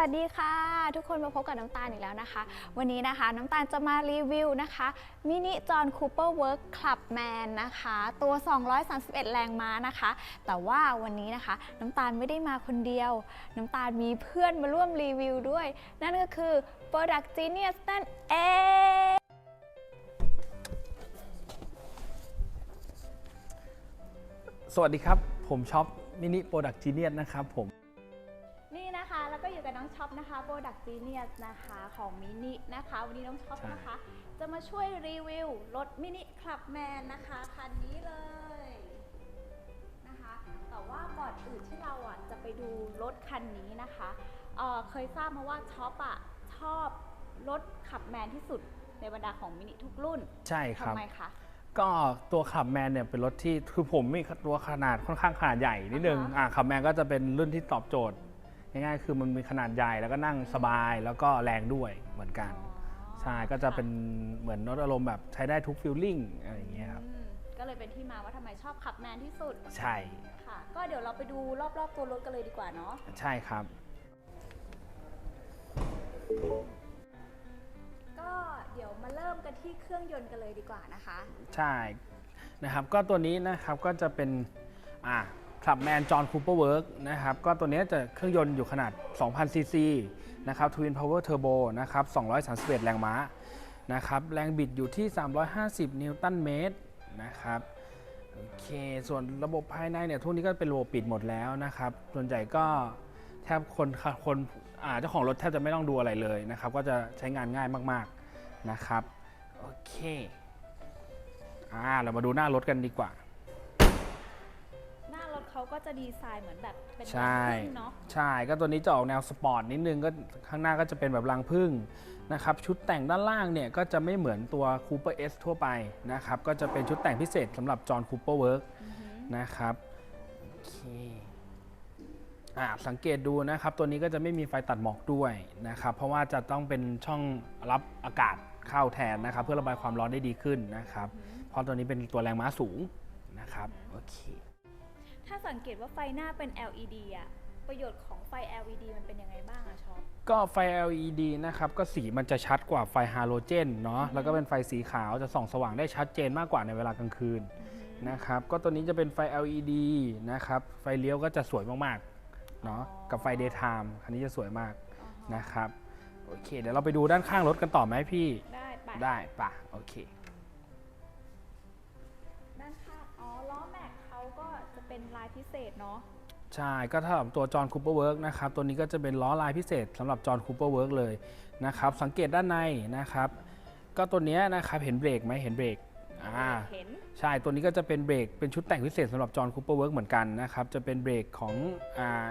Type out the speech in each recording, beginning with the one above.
วัสดีค่ะ ทุกคนมาพบกับน้ำตาลอีกแล้วนะคะ วันนี้นะคะน้ำตาลจะมารีวิวนะคะมินิจอห์นคูเปอร์เวิร์คคลับแมนนะคะ ตัว 231 แรงม้านะคะ แต่ว่าวันนี้นะคะ น้ำตาลไม่ได้มาคนเดียว น้ำตาลมีเพื่อนมาร่วมรีวิวด้วย นั่นก็คือ Product Genius นั่นเองสวัสดีครับ ผมช็อปมินิโปรดักจีเนียนะครับผม ก็อยู่กับน้องช็อปนะคะ Product Genius นะคะของมินินะคะ วันนี้น้องช็อปใช่นะคะ จะมาช่วยรีวิวรถมินิคลับแมนนะคะคันนี้เลยนะคะ แต่ว่าก่อนอื่นที่เราอะจะไปดูรถคันนี้นะคะเอ่อเคยทราบมาว่าช็อปอะชอบรถขับแมนที่สุดในบรรดาของมินิทุกรุ่นใช่ครับทำไมคะก็ตัวขับแมนเนี่ยเป็นรถที่คือผมมีตัวขนาดค่อนข้างขนาดใหญ่นิดนึงอ่าฮะอ่าขับแมนก็จะเป็นรุ่นที่ตอบโจทย์ ง่ายๆ คือมันมีขนาดใหญ่แล้วก็นั่งสบายแล้วก็แรงด้วยเหมือนกัน ใช่ ก็จะเป็นเหมือนรถอารมณ์แบบใช้ได้ทุกฟิลลิ่งอะไรอย่างเงี้ยครับ อืมก็เลยเป็นที่มาว่าทำไมชอบขับแมนที่สุดใช่ ค่ะ ก็เดี๋ยวเราไปดูรอบๆตัวรถกันเลยดีกว่าเนาะ ใช่ครับ ก็เดี๋ยวมาเริ่มกันที่เครื่องยนต์กันเลยดีกว่านะคะ ใช่นะครับก็ตัวนี้นะครับก็จะเป็นอ่า ขับแมนจอห์นคูเปอร์เวิร์กนะครับก็ตัวนี้จะเครื่องยนต์อยู่ขนาด 2,000 ซีซีนะครับทวินพาวเวอร์เทอร์โบนะครับ 231 แรงม้านะครับแรงบิดอยู่ที่ 350 นิวตันเมตรนะครับโอเคส่วนระบบภายในเนี่ยทุกนี้ก็เป็นระบบปิดหมดแล้วนะครับ ส่วนใหญ่ก็แทบคนคนเจ้าของรถแทบจะไม่ต้องดูอะไรเลยนะครับ ก็จะใช้งานง่ายมากๆนะครับโอเคอ่าเรามาดูหน้ารถกันดีกว่า ก็จะดีไซน์เหมือนแบบเป็นใช่รังผึ้งเนาะใช่ก็ตัวนี้จะออกแนวสปอร์ตนิดนึงก็ข้างหน้าก็จะเป็นแบบรังพึ่งนะครับชุดแต่งด้านล่างเนี่ยก็จะไม่เหมือนตัว Cooper S ทั่วไปนะครับก็จะเป็นชุดแต่งพิเศษสำหรับ John Cooper Work อือหือนะครับโอเคอ่าสังเกตดูนะครับ ตัวนี้ก็จะไม่มีไฟตัดหมอกด้วยนะครับ เพราะว่าจะต้องเป็นช่องรับอากาศเข้าแทนนะครับ เพื่อระบายความร้อนได้ดีขึ้นนะครับ เพราะตัวนี้เป็นตัวแรงม้าสูงนะครับโอเค ถ้าสังเกตว่าไฟหน้าเป็น LED อะประโยชน์ของไฟ LED มันเป็นยังไงบ้างอะชอบก็ไฟ LED นะครับ ก็สีมันจะชัดกว่าไฟฮาโลเจนเนาะ แล้วก็เป็นไฟสีขาวจะส่องสว่างได้ชัดเจนมากกว่าในเวลากลางคืนนะครับ ก็ตัวนี้จะเป็นไฟ LED นะครับ ไฟเลี้ยวก็จะสวยมากๆ เนาะ กับไฟ daytime คันนี้จะสวยมากนะครับ โอเค เดี๋ยวเราไปดูด้านข้างรถกันต่อไหมพี่ ได้ปะได้ปะโอเค พิเศษเนาะใช่ ก็ถ้าตัวจอห์นคูเปอร์เวิร์กนะครับ ตัวนี้ก็จะเป็นล้อลายพิเศษสำหรับจอห์นคูเปอร์เวิร์กเลยนะครับ สังเกตด้านในนะครับ ก็ตัวเนี้ยนะครับ เห็นเบรกไหมเห็นเบรกอ่าเห็นใช่ตัวนี้ก็จะเป็นเบรกเป็นชุดแต่งพิเศษสำหรับจอห์นคูเปอร์เวิร์กเหมือนกันนะครับ จะเป็นเบรกของอ่า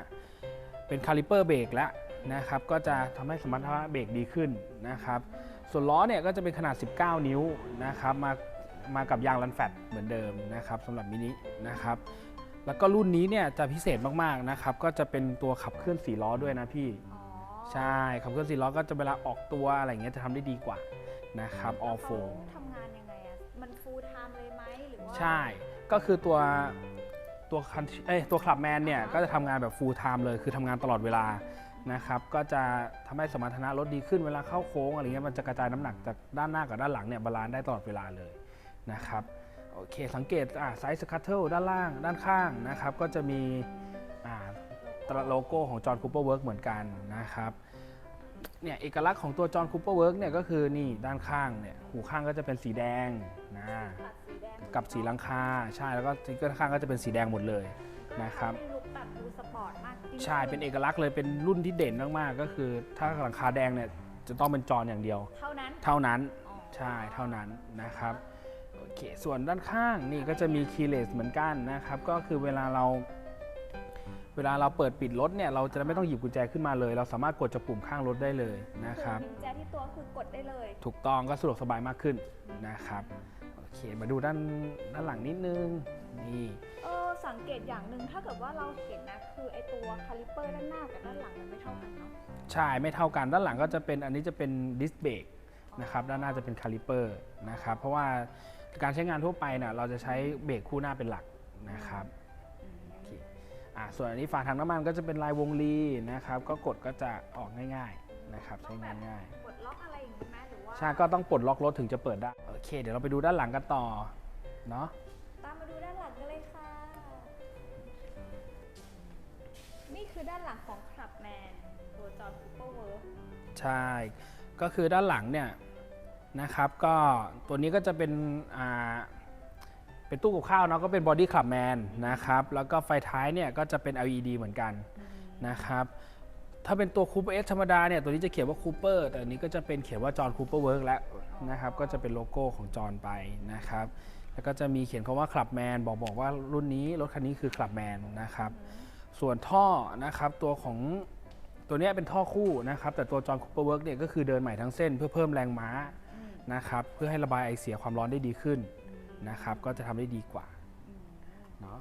เป็นคาลิเปอร์เบรกแล้วนะครับ ก็จะทำให้สมรรถนะเบรกดีขึ้นนะครับ ส่วนล้อเนี่ยก็จะเป็นขนาด 19 นิ้วนะครับ มามากับยางรันแฟตเหมือนเดิมนะครับสำหรับมินินะครับ แล้วก็รุ่นนี้เนี่ยจะพิเศษมากๆนะครับ ก็จะเป็นตัวขับเคลื่อน4ล้อด้วยนะพี่อ๋อใช่ขับเคลื่อน4ล้อก็จะเวลาออกตัวอะไรอย่างเงี้ยจะทำได้ดีกว่านะครับออโฟเขาทำงานยังไงอะมัน full time เลยไหมหรือว่าใช่ ก็คือตัวตัวคันเอ้ยตัวขับแมนเนี่ยก็จะทำงานแบบ full time เลยคือทำงานตลอดเวลานะครับ ก็จะทำให้สมรรถนะรถดีขึ้นเวลาเข้าโค้งอะไรเงี้ยมันจะกระจายน้ำหนักจากด้านหน้ากับด้านหลังเนี่ยบาลานซ์ได้ตลอดเวลาเลยนะครับ โอเคสังเกตอ่าไซส์สคัตเทิลด้านล่างด้านข้างนะครับ ก็จะมีอ่าตราโลโก้ของจอห์นคูเปอร์เวิร์กเหมือนกันนะครับเนี่ยเอกลักษณ์ของตัวจอห์นคูเปอร์เวิร์กเนี่ยก็คือนี่ด้านข้างเนี่ยหูข้างก็จะเป็นสีแดงนะตัดสีแดงกับสีหลังคาใช่แล้วก็สติ๊กเกอร์ข้างก็จะเป็นสีแดงหมดเลยนะครับให้ลุคแบบดูสปอร์ตมากจริงๆใช่เป็นเอกลักษณ์เลยเป็นรุ่นที่เด่นมากๆก็คือถ้าหลังคาแดงเนี่ยจะต้องเป็นจออย่างเดียว เท่านั้นเท่านั้นอ๋อใช่เท่านั้นนะครับโอ เคส่วนด้านข้างนี่ก็จะมีคีย์เลสเหมือนกันนะครับ ก็คือเวลาเราเวลาเราเปิดปิดรถเนี่ยเราจะไม่ต้องหยิบกุญแจขึ้นมาเลย เราสามารถกดจากปุ่มข้างรถได้เลยนะครับอกุญแจที่ตัวคือกดได้เลย ถูกต้องก็สะดวกสบายมากขึ้นนะครับโอเคมาดูด้านด้านหลังนิดนึงนี่เออสังเกตอย่างหนึ่งถ้าเกิดว่าเราเห็นนะคือไอตัวคาลิเปอร์ด้านหน้ากับด้านหลังมันไม่เท่ากันเนาะใช่ไม่เท่ากันด้านหลังก็จะเป็นอันนี้จะเป็นดิสเบรกนะครับด้านหน้าจะเป็นคาลิเปอร์นะครับเพราะว่า การใช้งานทั่วไปเนี่ยเราจะใช้เบรกคู่หน้าเป็นหลักนะครับโอเคอ่าส่วนอันนี้ฝาถังน้ำมันก็จะเป็นลายวงลีนะครับ ก็กดก็จะออกง่าย ๆนะครับ ใช้งานง่ายกดล็อกอะไรอย่างนี้ไหมหรือว่าใช่ก็ต้องปลดล็อกรถถึงจะเปิดได้โอเค เดี๋ยวเราไปดูด้านหลังกันต่อเนาะตามมาดูด้านหลังกันเลยค่ะ นี่คือด้านหลังของคลับแมนตัวจอห์นคูเปอร์เวิร์ใช่ ก็คือด้านหลังเนี่ย นะครับ ก็ตัวนี้ก็จะเป็นอ่าเป็นตู้กับข้าวเนาะก็เป็นบอดี้คลับแมนนะครับ แล้วก็ไฟท้ายเนี่ยก็จะเป็น LED เหมือนกันนะครับถ้าเป็นตัวคูเปอร์เอสธรรมดาเนี่ยตัวนี้จะเขียนว่าคูเปอร์แต่อันนี้ก็จะเป็นเขียนว่าจอห์นคูเปอร์เวิร์กแล้วนะครับก็จะเป็นโลโก้ของจอห์นไปนะครับแล้วก็จะมีเขียนคำว่าคลับแมนบอกบอกว่ารุ่นนี้รถคันนี้คือคลับแมนนะครับส่วนท่อนะครับตัวของตัวนี้เป็นท่อคู่นะครับแต่ตัวจอห์นคูเปอร์เวิร์กเนี่ยก็คือเดินใหม่ทั้งเส้นเพื่อเพิ่มแรงม้า นะครับเพื่อให้ระบายไอเสียความร้อนได้ดีขึ้นนะครับก็จะทำได้ดีกว่าเนาะ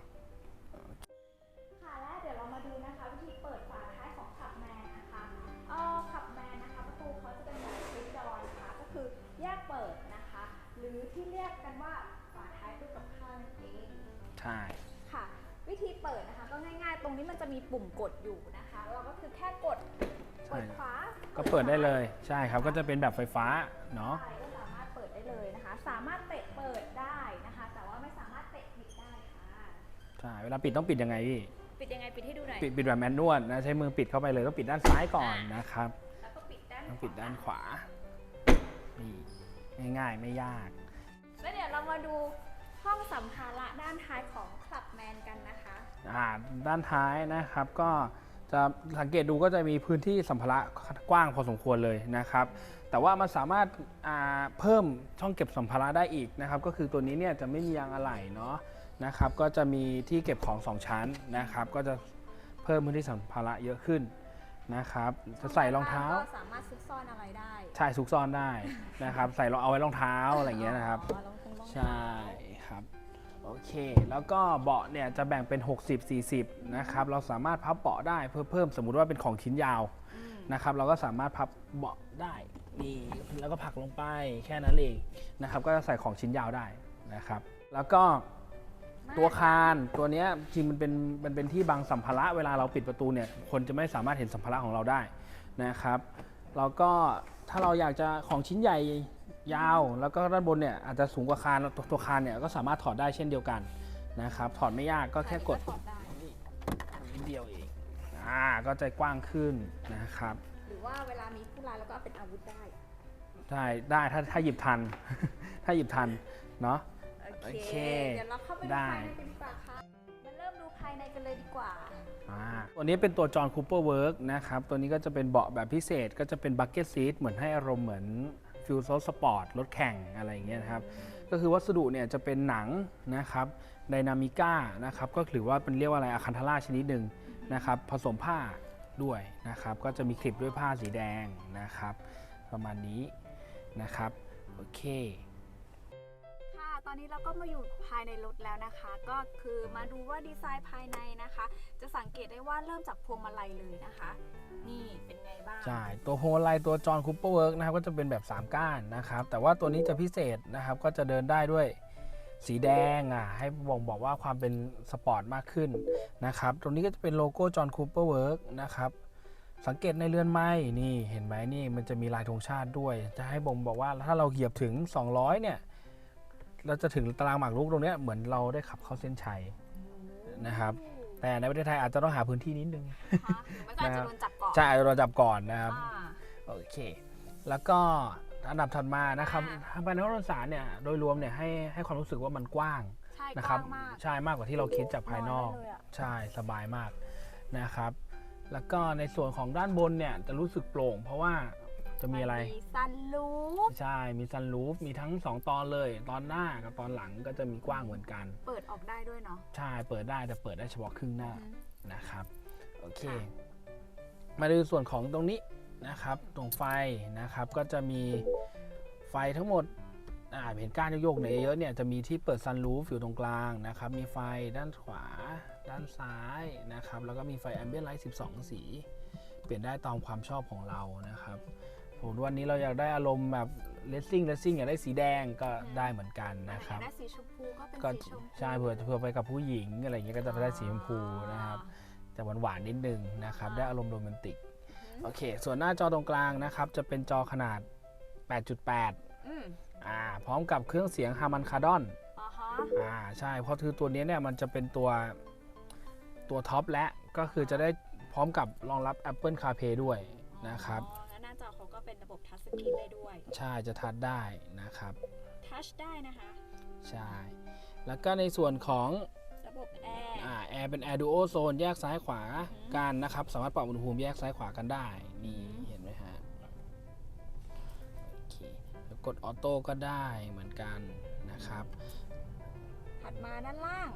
ค่ะและเดี๋ยวเรามาดูนะคะวิธีเปิดฝาท้ายของขับแมนนะคะเอ่อขับแมนนะคะประตูเขาจะเป็นแบบคลิปดอร์นะคะก็คือแยกเปิดนะคะ หรือที่เรียกกันว่าฝาท้ายตู้กับข้าวนั่นเองใช่ค่ะ วิธีเปิดนะคะก็ง่ายๆ ตรงนี้มันจะมีปุ่มกดอยู่นะคะ เราก็คือแค่กดเปิดฝาก็เปิดได้เลยใช่ครับก็จะเป็นแบบไฟฟ้าเนาะใช่ก็สามารถ เปิดได้เลยนะคะ สามารถเตะเปิดได้นะคะ แต่ว่าไม่สามารถเตะปิดได้ค่ะใช่เวลาปิดต้องปิดยังไงพี่ปิดยังไงปิดให้ดูหน่อยปิดปิดแบบแมนนวลนะใช้มือปิดเข้าไปเลยต้องปิดด้านซ้ายก่อนนะครับแล้วก็ปิดด้านต้องปิดด้านขวานี่ง่ายๆไม่ยาก แล้วเดี๋ยวเรามาดูห้องสัมภาระด้านท้ายของคลับแมนกันนะคะอ่าด้านท้ายนะครับก็ จะสังเกตดูก็จะมีพื้นที่สัมภาระกว้างพอสมควรเลยนะครับ แต่ว่ามันสามารถอ่าเพิ่มช่องเก็บสัมภาระได้อีกนะครับ ก็คือตัวนี้เนี่ยจะไม่มียางอะไหล่เนาะนะครับ ก็จะมีที่เก็บของสองชั้นนะครับ ก็จะเพิ่มพื้นที่สัมภาระเยอะขึ้นนะครับ จะใส่รองเท้าก็สามารถซุกซ่อนอะไรได้ ใช่ซุกซ่อนได้นะครับ ใส่รองเอาไว้รองเท้าอะไรอย่างเงี้ยนะครับอ๋อรองเท้ารองเท้าใช่ครับ โอเค แล้วก็เบาะเนี่ยจะแบ่งเป็น 60 40 นะครับ เราสามารถพับเบาะได้เพื่อเพิ่มสมมุติว่าเป็นของชิ้นยาวอืมนะครับ เราก็สามารถพับเบาะได้นี่แล้วก็ผลักลงไปแค่นั้นเองนะครับ ก็จะใส่ของชิ้นยาวได้นะครับ แล้วก็ตัวคานตัวเนี้ยจริงมันเป็นมันเป็นที่บังสัมภาระเวลาเราปิดประตูเนี่ยคนจะไม่สามารถเห็นสัมภาระของเราได้นะครับแล้วก็ถ้าเราอยากจะของชิ้นใหญ่ ยาวแล้วก็ด้านบนเนี่ยอาจจะสูงกว่าคานแล้วตัวตัวคานเนี่ยก็สามารถถอดได้เช่นเดียวกันนะครับถอดไม่ยากก็แค่กดถอดได้นิดเดียวเองอ่าก็จะกว้างขึ้นนะครับหรือว่าเวลามีผู้ร้ายแล้วก็เอาเป็นอาวุธได้ได้ได้ถ้าถ้าหยิบทัน ถ้าหยิบทันเนาะโอโอเคเคเดี๋ยวเราเข้าไปดูได้ภายในกันดีกว่าค่ะมาเริ่มดูภายในกันเลยดีกว่าอ่าตัวนี้เป็นตัวจอห์นคูเปอร์เวิร์กนะครับตัวนี้ก็จะเป็นเบาะแบบพิเศษก็จะเป็นบักเก็ตซีทเหมือนให้อารมณ์เหมือน ฟิลโซสปอร์ตรถแข่งอะไรอย่างเงี้ยนะครับ ก็คือวัสดุเนี่ยจะเป็นหนังนะครับไดนามิก้านะครับก็ถือว่าเป็นเรียกว่าอะไรอะคันทาร่าชนิดหนึ่งนะครับผสมผ้าด้วยนะครับก็จะมีคลิปด้วยผ้าสีแดงนะครับ ประมาณนี้นะครับโอเค ตอนนี้เราก็มาอยู่ภายในรถแล้วนะคะ ก็คือมาดูว่าดีไซน์ภายในนะคะ จะสังเกตได้ว่าเริ่มจากพวงมาลัยเลยนะคะ นี่เป็นไงบ้างใช่ตัวโฮไลตัวจอห์นคูเปอร์เวิร์กนะครับก็จะเป็นแบบ 3 ก้านนะครับ แต่ว่าตัวนี้จะพิเศษนะครับก็จะเดินได้ด้วยสีแดงอะให้บ่งบอกว่าความเป็นสปอร์ตมากขึ้นนะครับ ตรงนี้ก็จะเป็นโลโก้จอห์นคูเปอร์เวิร์กนะครับสังเกตในเรือนไม้นี่เห็นไหมนี่มันจะมีลายธงชาติด้วย จะให้บ่งบอกว่าถ้าเราเหยียบถึง 200 เนี่ย เราจะถึงตารางหมากรุกตรงเนี้ยเหมือนเราได้ขับเข้าเส้นชัยนะครับ แต่ในประเทศไทยอาจจะต้องหาพื้นที่นิดนึงนะคะหรือไม่ก็อาจจะโดนจับก่อนใช่เราจับก่อนนะครับอ่าโอเค แล้วก็อันดับถัดมานะครับอ่าทางภายในห้องโดยสารเนี่ยโดยรวมเนี่ยให้ให้ความรู้สึกว่ามันกว้างใช่นะกครัว้างมากใช่มากกว่าที่เราคิดจากภายนอกนอนได้เลยอะใช่สบายมากนะครับ แล้วก็ในส่วนของด้านบนเนี่ยจะรู้สึกโปร่ง เพราะว่า จะมีอะไรมีซันลูปใช่ มีซันรูฟมีทั้ง 2 ตอนเลย ตอนหน้ากับตอนหลังก็จะมีกว้างเหมือนกัน เปิดออกได้ด้วยเนาะใช่เปิดได้แต่เปิดได้เฉพาะครึ่งหน้าอืมนะครับโอเคค่ะมาดูส่วนของตรงนี้นะครับตรงไฟนะครับก็จะมีไฟทั้งหมดอ่าเห็นก้านโยกๆเนี่ยเยอะๆเนี่ยจะมีที่เปิดซันรูฟอยู่ตรงกลางนะครับ มีไฟด้านขวา ด้านซ้ายนะครับ แล้วก็มีไฟแอมเบียนไลท์ 12 สี เปลี่ยนได้ตามความชอบของเรานะครับผ มวันนี้เราอยากได้อารมณ์แบบเลสซิ่งเลสซิ่งอยากได้สีแดงก็ได้เหมือนกันนะครับได้สีชมพูก็เป็นก็สีชมพูใช่เผื่อเผื่อไปกับผู้หญิงอะไรอย่างเงี้ยก็จะได้สีชมพูนะครับจะหวานหวานๆนิดนึงนะครับได้อารมณ์โรแมนติกโอเค ส่วนหน้าจอตรงกลางนะครับ จะเป็นจอขนาด 8.8อืมอ่าพร้อมกับเครื่องเสียงฮามันคาดอนอ่าฮะอ่าใช่เพราะคือตัวนี้เนี่ยมันจะเป็นตัวตัวท็อปและก็คือจะได้พร้อมกับรองรับ Apple CarPlay ด้วยนะครับ เขาก็เป็นระบบทัชสกรีนได้ด้วย ใช่จะทัดได้นะครับ ทัชได้นะคะ ใช่ แล้วก็ในส่วนของระบบแอร์อ่าแอร์เป็น Air Duo Zone แยกซ้ายขวากันนะครับ สามารถปรับอุณหภูมิแยกซ้ายขวากันได้ นี่เห็นไหมฮะโอเคแล้วกดออโต้ก็ได้เหมือนกันนะครับถัดมาด้านล่าง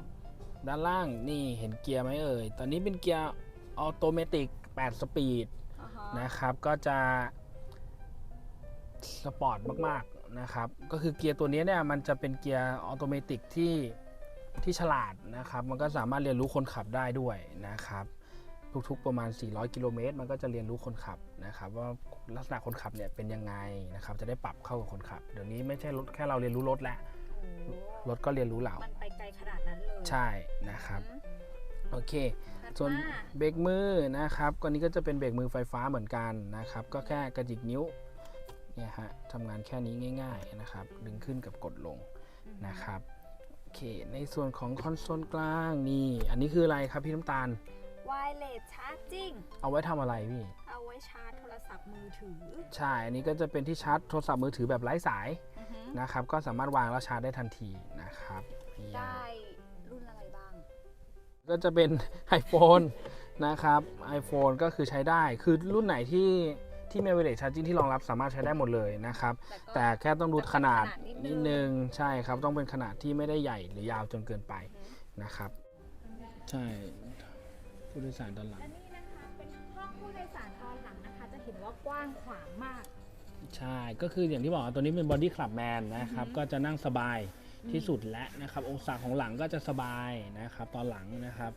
ด้านล่างนี่เห็นเกียร์ไหมเอ่ย ตอนนี้เป็นเกียร์ออโตเมติก8สปีดอ่าฮะนะครับ ก็จะ สปอร์ตมากๆนะครับ ก็คือเกียร์ตัวนี้เนี่ยมันจะเป็นเกียร์ออโตเมติกที่ที่ฉลาดนะครับ มันก็สามารถเรียนรู้คนขับได้ด้วยนะครับ ทุกๆประมาณ 400 กิโลเมตร มันก็จะเรียนรู้คนขับนะครับ ว่าลักษณะคนขับเนี่ยเป็นยังไงนะครับ จะได้ปรับเข้ากับคนขับ เดี๋ยวนี้ไม่ใช่รถแค่เราเรียนรู้รถแล้วโอ้รถก็เรียนรู้เรา มันไปไกลขนาดนั้นเลย ใช่นะครับอืมโอเคถัดส่วนมาเบรกมือนะครับก็นี้ก็จะเป็นเบรกมือไฟฟ้าเหมือนกันนะครับ ก็แค่กระดิกนิ้ว เนี่ยฮะทำงานแค่นี้ง่ายๆนะครับ ดึงขึ้นกับกดลงนะครับโอเคในส่วนของคอนโซลกลางนี่ อันนี้คืออะไรครับพี่น้ำตาลไวเลสชาร์จิ่งเอาไว้ทำอะไรพี่ เอาไว้ชาร์จโทรศัพท์มือถือ ใช่ อันนี้ก็จะเป็นที่ชาร์จโทรศัพท์มือถือแบบไร้สายอฮึนะครับ ก็สามารถวางแล้วชาร์จได้ทันทีนะครับนี่ได้รุ่นอะไรบ้าง ก็จะเป็น iPhone นะครับ iPhone ก็คือใช้ได้ คือรุ่นไหนที่ ที่มี wireless charging ที่รองรับสามารถใช้ได้หมดเลยนะครับ แต่ก็แต่แค่ต้องดูขนาดขนาดนินิดดนึนึงงใช่ครับ ต้องเป็นขนาดที่ไม่ได้ใหญ่หรือยาวจนเกินไปนะครับ ใช่ผู้โดยสารด้านหลังและนี่นะคะเป็นห้องผู้โดยสารตอนหลังนะคะ จะเห็นว่ากว้างขวางมาก ใช่ ก็คืออย่างที่บอกตัวนี้เป็น body club man นะครับ ก็จะนั่งสบายที่สุดและนะครับ องศาของหลังก็จะสบายนะครับ ตอนหลังนะครับ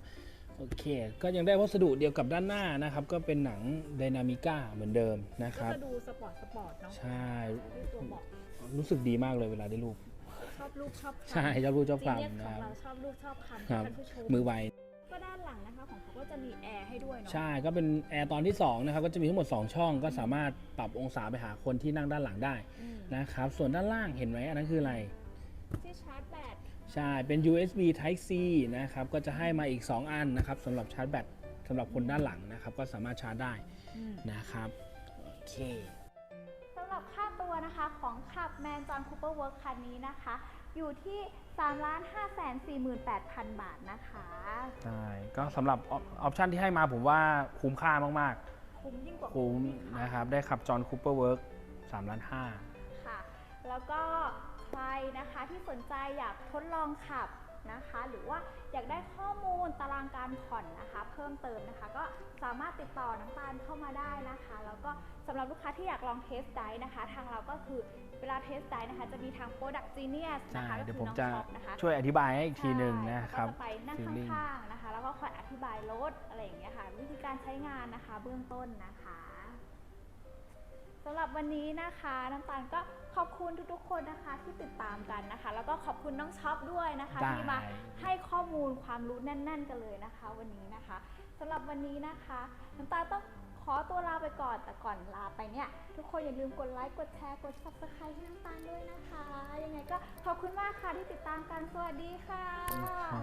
โอเค ก็ยังได้วัสดุเดียวกับด้านหน้านะครับ ก็เป็นหนัง Dynamica เหมือนเดิมนะคก็รับ จะดูสปอร์ตสปอร์ตเนาะใช่ด้วยตัวเบาะรู้สึกดีมากเลยเวลาได้รูป ชอบลูกชอบคำใช่ชอบรูปชอบซีเรียสคำขนะองครับ เราชอบลูกชอบคำครับท่านผู้ชมมือไว ก็ด้านหลังนะคะของเขาก็จะมีแอร์ให้ด้วยเนาะใช่ ก็เป็นแอร์ตอนที่2นะครับ ก็จะมีทั้งหมด 2 ช่อง ก็สามารถปรับองศาไปหาคนที่นั่งด้านหลังได้อืมนะครับ ส่วนด้านล่างเห็นไหมอันนั้นคืออะไร ที่ชาร์จแบต ใช่ เป็น USB Type C นะครับ ก็จะให้มาอีก 2 อันนะครับสำหรับชาร์จแบตสำหรับคนด้านหลังนะครับ ก็สามารถชาร์จได้นะครับ โอเคสำหรับค่าตัวนะคะของขับแมนจอนคูเปอร์เวิร์คคันนี้นะคะ อยู่ที่ 3 5 4 8 0 0 0 บาทนะคะ ใช่ ก็สำหรับออปชันที่ให้มาผมว่าคุ้มค่ามากคุ้มยิ่งกว่าๆคุ้มนะครับ ได้ขับจอห์นคูเปอร์เวิร์ก3ล้านห้าค่ะ แล้วก็ ใครนะคะที่สนใจอยากทดลองขับนะคะ หรือว่าอยากได้ข้อมูลตารางการผ่อนนะคะ เพิ่มเติมนะคะ ก็สามารถติดต่อน้ำตาลเข้ามาได้นะคะ แล้วก็สำหรับลูกค้าที่อยากลองเทสไดนะคะ ทางเราก็คือเวลาเทสไดนะคะ จะมีทาง Product Genius ใช่นะคะก็เดี๋ยวคืผอมน้องจะช็อปนะคะ ช่วยอธิบายให้อีกทีหนึ่งนะครับ ใช่แล้วก็จะไปนั่ง feeling ข้างๆนะคะ แล้วก็คอยอธิบายรถอะไรอย่างเงี้ยค่ะ วิธีการใช้งานนะคะ เบื้องต้นนะคะ สำหรับวันนี้นะคะน้ำตาลก็ขอบคุณทุกๆ คนนะคะที่ติดตามกันนะคะ แล้วก็ขอบคุณน้องช็อปด้วยนะคะ ได้ ที่มาให้ข้อมูลความรู้แน่น ๆ กันเลยนะคะ วันนี้นะคะสำหรับวันนี้นะคะ น้ำตาลต้องขอตัวลาไปก่อนแต่ก่อนลาไปเนี่ย ทุกคนอย่าลืมกดไลค์กดแชร์กด subscribe ให้น้ำตาลด้วยนะคะ ยังไงก็ขอบคุณมากค่ะที่ติดตามกันสวัสดีค่ะ ครับ